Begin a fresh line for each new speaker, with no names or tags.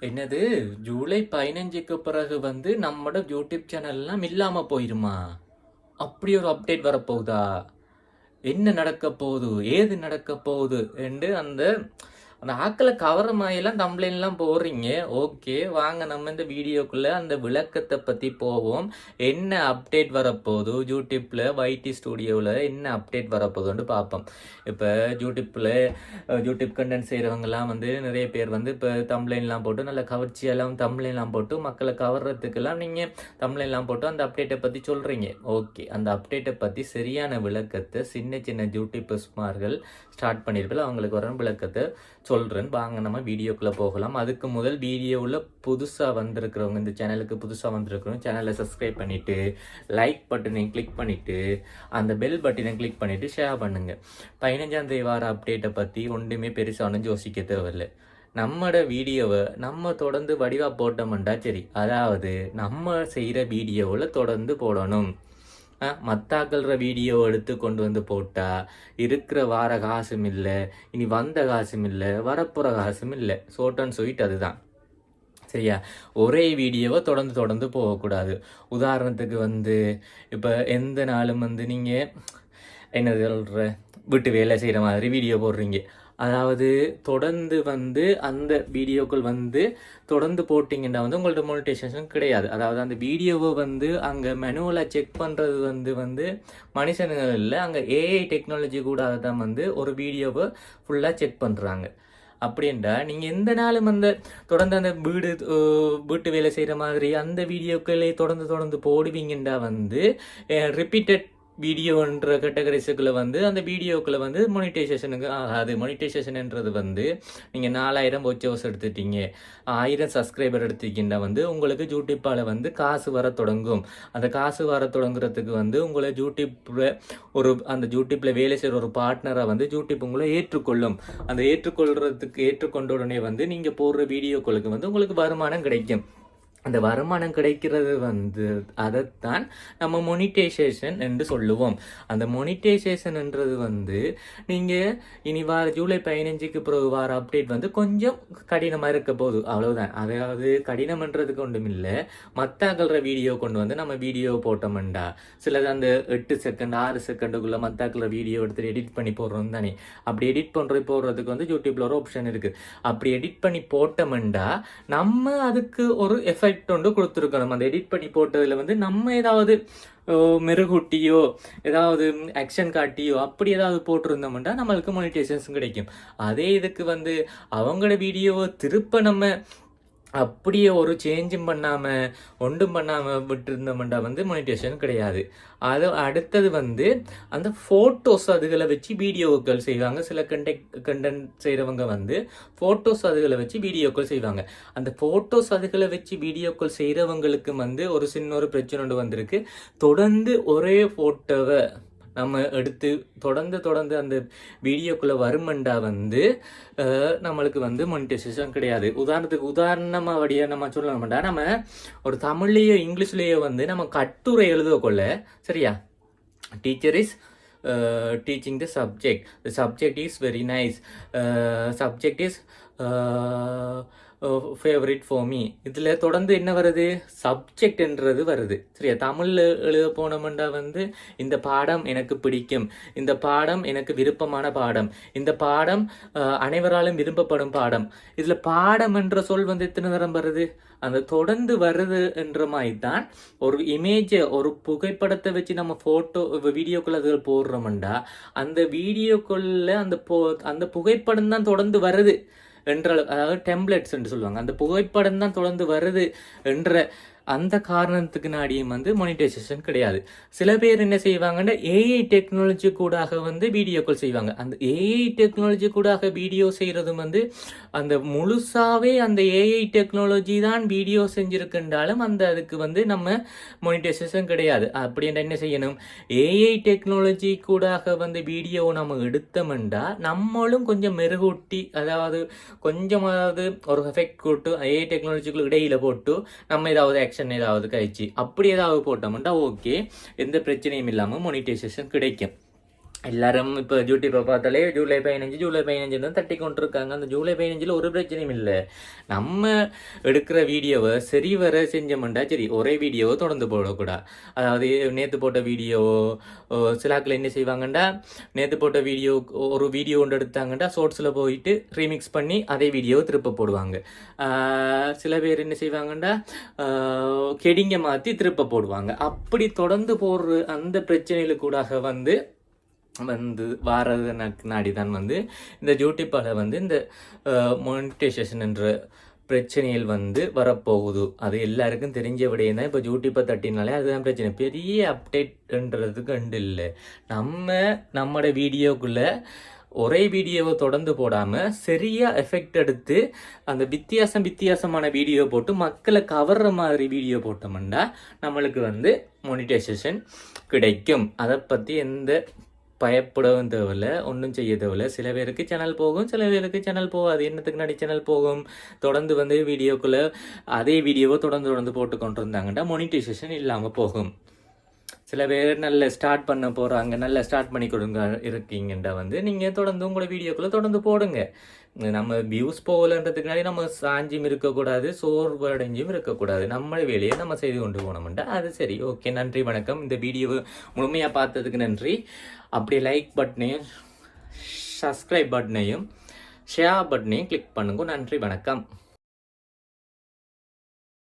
என்னது? ஜூலை பதினஞ்சுக்கு பிறகு வந்து நம்மளோட யூடியூப் சேனல்லாம் இல்லாமல் போயிருமா? அப்படி ஒரு அப்டேட் வரப்போகுதா? என்ன நடக்க போகுது? ஏது நடக்க போகுது? என்று அந்த அந்த ஆக்களை கவர மாதிரிலாம் கம்ப்ளைண்ட்லாம் போடுறீங்க. ஓகே வாங்க நம்ம இந்த வீடியோக்குள்ளே அந்த விளக்கத்தை பற்றி போவோம். என்ன அப்டேட் வரப்போகுது? யூடியூப்பில் வைடி ஸ்டூடியோவில் என்ன அப்டேட் வரப்போகுதுன்னு பார்ப்போம். இப்போ யூடியூப்பில் யூடியூப் கண்டென்ட் செய்கிறவங்கலாம் வந்து நிறைய பேர் வந்து இப்போ தம்ப்ளைன்லாம் போட்டு நல்ல கவர்ச்சியெல்லாம் தம்ப்ளைன்லாம் போட்டு மக்களை கவர்றதுக்கெல்லாம் நீங்கள் தம்ப்ளைன்லாம் போட்டு அந்த அப்டேட்டை பற்றி சொல்கிறீங்க ஓகே அந்த அப்டேட்டை பற்றி சரியான விளக்கத்தை சின்ன சின்ன யூடியூபர்ஸ்மார்கள் ஸ்டார்ட் பண்ணியிருப்பில் அவங்களுக்கு வர விளக்கத்தை சொல்கிறேன் வாங்க நம்ம வீடியோக்குள்ளே போகலாம். அதுக்கு முதல் வீடியோவில் புதுசாக வந்திருக்கிறவங்க இந்த சேனலுக்கு புதுசாக வந்திருக்கிறவங்க சேனலை சப்ஸ்கிரைப் பண்ணிவிட்டு லைக் பட்டனை கிளிக் பண்ணிவிட்டு அந்த பெல் பட்டனை கிளிக் பண்ணிவிட்டு ஷேர் பண்ணுங்கள் பதினஞ்சாம் தேதி வார அப்டேட்டை பற்றி ஒன்றுமே பெருசாக ஒன்றும் யோசிக்க தேவையில்லை. நம்மட வீடியோவை நம்ம தொடர்ந்து வடிவாக போட்டோம்டா சரி. அதாவது நம்ம செய்கிற வீடியோவில் தொடர்ந்து போடணும். மத்தாக்கள்ற வீடியோ எடுத்து கொண்டு வந்து போட்டால் இருக்கிற வார காசும் இல்லை இனி வந்த காசும் இல்லை வரப்போகிற காசும் இல்லை. சோட்டன் அண்ட் ஸ்வீட் அதுதான். சரியா? ஒரே வீடியோவை தொடர்ந்து தொடர்ந்து போகக்கூடாது. உதாரணத்துக்கு வந்து இப்போ எந்த நாளும் வந்து நீங்கள் என்ன சொல்கிற விட்டு வேலை செய்கிற மாதிரி வீடியோ போடுறீங்க. அதாவது தொடர்ந்து வந்து அந்த வீடியோக்கள் வந்து தொடர்ந்து போட்டிங்கன்னா வந்து உங்கள்ட்ட மோனிடைசேஷன் கிடையாது. அதாவது அந்த வீடியோவை வந்து அங்கே மெனுவலாக செக் பண்ணுறது வந்து வந்து மனுஷனுங்கள் இல்லை. அங்கே ஏஐ டெக்னாலஜி கூட தான் வந்து ஒரு வீடியோவை ஃபுல்லாக செக் பண்ணுறாங்க அப்படின்றா நீங்கள் எந்த நாளும் அந்த தொடர்ந்து அந்த வீடு வீட்டு வேலை செய்கிற மாதிரி அந்த வீடியோக்களை தொடர்ந்து தொடர்ந்து போடுவீங்கன்றா வந்து ரிப்பீட்டட் வீடியோன்ற கேட்டகரிஸுக்குள்ள வந்து அந்த வீடியோக்குள்ள வந்து மொனிடைசேஷனுக்கு ஆகாது மொனிடைசேஷன்ன்றது வந்து நீங்கள் நாலாயிரம் வாட்ச் எடுத்துட்டீங்க. ஆயிரம் சப்ஸ்கிரைபர் எடுத்துக்கிட்டா வந்து உங்களுக்கு யூடியூப்பால் வந்து காசு வர தொடங்கும். அந்த காசு வர தொடங்குறதுக்கு வந்து உங்களை யூடியூப்பில் ஒரு அந்த யூடியூப்பில் வேலை செய்கிற ஒரு பார்ட்னராக வந்து யூடியூப் உங்களை ஏற்றுக்கொள்ளும். அந்த ஏற்றுக்கொள்றதுக்கு ஏற்றுக்கொண்ட உடனே வந்து நீங்கள் போடுற வீடியோக்களுக்கு வந்து உங்களுக்கு வருமானம் கிடைக்கும். அந்த வருமானம் கிடைக்கிறது வந்து அதைத்தான் நம்ம மொனிடைசேஷன் என்று சொல்லுவோம். அந்த மொனிடைசேஷன்ன்றது வந்து நீங்கள் இனி வார ஜூலை பதினஞ்சுக்கு பிறகு வார அப்டேட் வந்து கொஞ்சம் கடினமாக இருக்க போகுது அவ்வளோதான் அதாவது கடினம்ன்றதுக்கு ஒன்றும் இல்லை. மத்தாக்கள்ற வீடியோ கொண்டு வந்து நம்ம வீடியோ போட்டோம்டா. சிலது அந்த எட்டு செகண்ட் ஆறு செகண்டுக்குள்ளே மத்தாக்கள்ற வீடியோ எடுத்து எடிட் பண்ணி போடுறோம் தானே. அப்படி எடிட் பண்ணுறது போடுறதுக்கு வந்து யூடியூப்பில் ஒரு ஆப்ஷன் இருக்குது அப்படி எடிட் பண்ணி போட்டோம்டா நம்ம அதுக்கு ஒரு எஃபெக்ட் ஒன்று கொடுத்துருக்கணும். அந்த எடிட் பண்ணி போட்டதுல வந்து நம்ம ஏதாவது மெருகூட்டியோ ஏதாவது ஆக்ஷன் காட்டியோ அப்படி ஏதாவது போட்டிருந்தோம்னா நம்மளுக்கு மோனிடைசேஷன் கிடைக்கும். அதே இதுக்கு வந்து அவங்களோட வீடியோவை திருப்ப நம்ம அப்படியே ஒரு சேஞ்சும் பண்ணாமல் ஒன்றும் பண்ணாமல் விட்டுருந்தோம்னா வந்து மொனிட்டேஷன் கிடையாது. அது அடுத்தது வந்து அந்த ஃபோட்டோஸ் அதுகளை வச்சு வீடியோக்கள் செய்வாங்க. சில கண்டெக்ட் கண்டென்ட் செய்கிறவங்க வந்து ஃபோட்டோஸ் அதுகளை வச்சு வீடியோக்கள் செய்வாங்க. அந்த ஃபோட்டோஸ் அதுகளை வச்சு வீடியோக்கள் செய்கிறவங்களுக்கு வந்து ஒரு சின்ன ஒரு பிரச்சனை ஒன்று வந்திருக்கு. தொடர்ந்து ஒரே ஃபோட்டோவை நம்ம எடுத்து தொடர்ந்து தொடர்ந்து அந்த வீடியோக்குள்ளே வருமண்டா வந்து நம்மளுக்கு வந்து மொனிட்டைசேஷன் கிடையாது. உதாரணத்துக்கு உதாரணமாக வழியாக நம்ம சொல்லணும்டா நம்ம ஒரு தமிழ்லேயோ இங்கிலீஷ்லேயோ வந்து நம்ம கட்டுரை எழுதக்கொள்ள சரியா? Teacher is teaching the subject the subject is very nice subject is favourite for me இதில் தொடர்ந்து என்ன வருது? சப்ஜெக்ட்ன்றது வருது. சரியா? தமிழில் எழுத போனோம்னா வந்து இந்த பாடம் எனக்கு பிடிக்கும். இந்த பாடம் எனக்கு விருப்பமான பாடம். இந்த பாடம் அனைவராலும் விரும்பப்படும் பாடம். இதில் பாடம் என்ற சொல் வந்து எத்தனை தரம் வருது? அந்த தொடர்ந்து வருது என்ற மாதிரி தான் ஒரு இமேஜை ஒரு புகைப்படத்தை வச்சு நம்ம ஃபோட்டோ வீடியோக்குள்ள அதில் போடுறோம்டா அந்த வீடியோக்குள்ள அந்த போ அந்த புகைப்படம் தான் தொடர்ந்து வருது. என்ற அளவு- அதாவது டெம்ப்ளெட்ஸ் என்று சொல்லுவாங்க. அந்த புகைப்படம் தான் தொடர்ந்து வருது என்ற அந்த காரணத்துக்கு நாடியும் வந்து மொனிடைசேஷன் கிடையாது. சில பேர் என்ன செய்வாங்கன்னா ஏஐ டெக்னாலஜி கூடாக வந்து வீடியோக்கள் செய்வாங்க. அந்த ஏஐ டெக்னாலஜி கூடாக வீடியோ செய்கிறதும் வந்து அந்த முழுசாகவே அந்த ஏஐ டெக்னாலஜி தான் வீடியோ செஞ்சுருக்குன்றாலும் அந்த அதுக்கு வந்து நம்ம மொனிடைசேஷன் கிடையாது. அப்படின்ற என்ன செய்யணும்? ஏஐ டெக்னாலஜி கூடாக வந்து வீடியோ நம்ம எடுத்தோம்டா நம்மளும் கொஞ்சம் மெருகூட்டி அதாவது கொஞ்சமாவது ஒரு எஃபெக்ட் போட்டு ஏஐ டெக்னாலஜிக்குள்ள இடையில போட்டு நம்ம ஏதாவது ஆக்ஷன் ஏதாவது கழிச்சு அப்படி ஏதாவது போட்டோம்னா ஓகே. எந்த பிரச்சனையும் இல்லாமல் மொனிடைசேஷன் கிடைக்கும். எல்லாரும் இப்போ யூடியூப்பை பார்த்தாலே ஜூலை பதினஞ்சு ஜூலை பதினஞ்சு தான் தட்டி கொண்டிருக்காங்க அந்த ஜூலை பதினஞ்சில் ஒரு பிரச்சனையும் இல்லை. நம்ம எடுக்கிற வீடியோவை சரி வர செஞ்சோம்டா சரி ஒரே வீடியோவை தொடர்ந்து போடக்கூடாது அதாவது நேற்று போட்ட வீடியோ சிலாக்கில் என்ன செய்வாங்கண்டா நேற்று போட்ட வீடியோ ஒரு வீடியோ ஒன்று எடுத்தாங்கண்டா ஷோர்ட்ஸில் போயிட்டு ரீமிக்ஸ் பண்ணி அதே வீடியோவை திருப்ப போடுவாங்க. சில பேர் என்ன செய்வாங்கண்டா கெடிங்க மாற்றி திருப்ப போடுவாங்க. அப்படி தொடர்ந்து போடுற அந்த பிரச்சனைகளுக்கூடாக வந்து வந்து வாரது நாடி தான் வந்து இந்த யூடியூப்பால் வந்து இந்த மோனிட்டைசேஷன் என்ற பிரச்சனையில் வந்து வரப்போகுது. அது எல்லாருக்கும் தெரிஞ்ச விடையே தான். இப்போ யூடியூப்பை தட்டினாலே அதுதான் பிரச்சனை. பெரிய அப்டேட்ன்றது கண்டு இல்லை. நம்ம நம்மளோட வீடியோக்குள்ளே ஒரே வீடியோவை தொடர்ந்து போடாமல் சரியாக எஃபெக்ட் எடுத்து அந்த வித்தியாசம் வித்தியாசமான வீடியோ போட்டு மக்களை கவர்ற மாதிரி வீடியோ போட்டோம்னா நம்மளுக்கு வந்து மோனிட்டைசேஷன் கிடைக்கும். அதை பற்றி எந்த பயப்படவும் தேவையில்ல ஒன்றும் செய்ய தேவையில்ல. சில பேருக்கு சேனல் போகும் சில பேருக்கு சேனல் போகாது. என்னத்துக்கு நடி சேனல் போகும்? தொடர்ந்து வந்து வீடியோக்குள்ளே அதே வீடியோவை தொடர்ந்து தொடர்ந்து போட்டு கொண்டு இருந்தாங்கன்னா மோனிட்டைசேஷன் இல்லாமல் போகும். சில பேர் நல்ல ஸ்டார்ட் பண்ண போகிறாங்க நல்ல ஸ்டார்ட் பண்ணி கொடுங்க இருக்கீங்கன்ற வந்து நீங்கள் தொடர்ந்து உங்களோட வீடியோக்குள்ளே தொடர்ந்து போடுங்க. நம்ம வியூஸ் போகலன்றதுக்குனாடி நம்ம சாஞ்சியும் இருக்கக்கூடாது சோர்வடைஞ்சும் இருக்கக்கூடாது. நம்ம வேலையை நம்ம செய்து கொண்டு போனோம்டா அது சரி. ஓகே நன்றி வணக்கம். இந்த வீடியோவை முழுமையாக பார்த்ததுக்கு நன்றி. அப்படியே லைக் பட்டனையும் சப்ஸ்கிரைப் பட்டனையும் ஷேர் பட்டனையும் கிளிக் பண்ணுங்க. நன்றி வணக்கம்.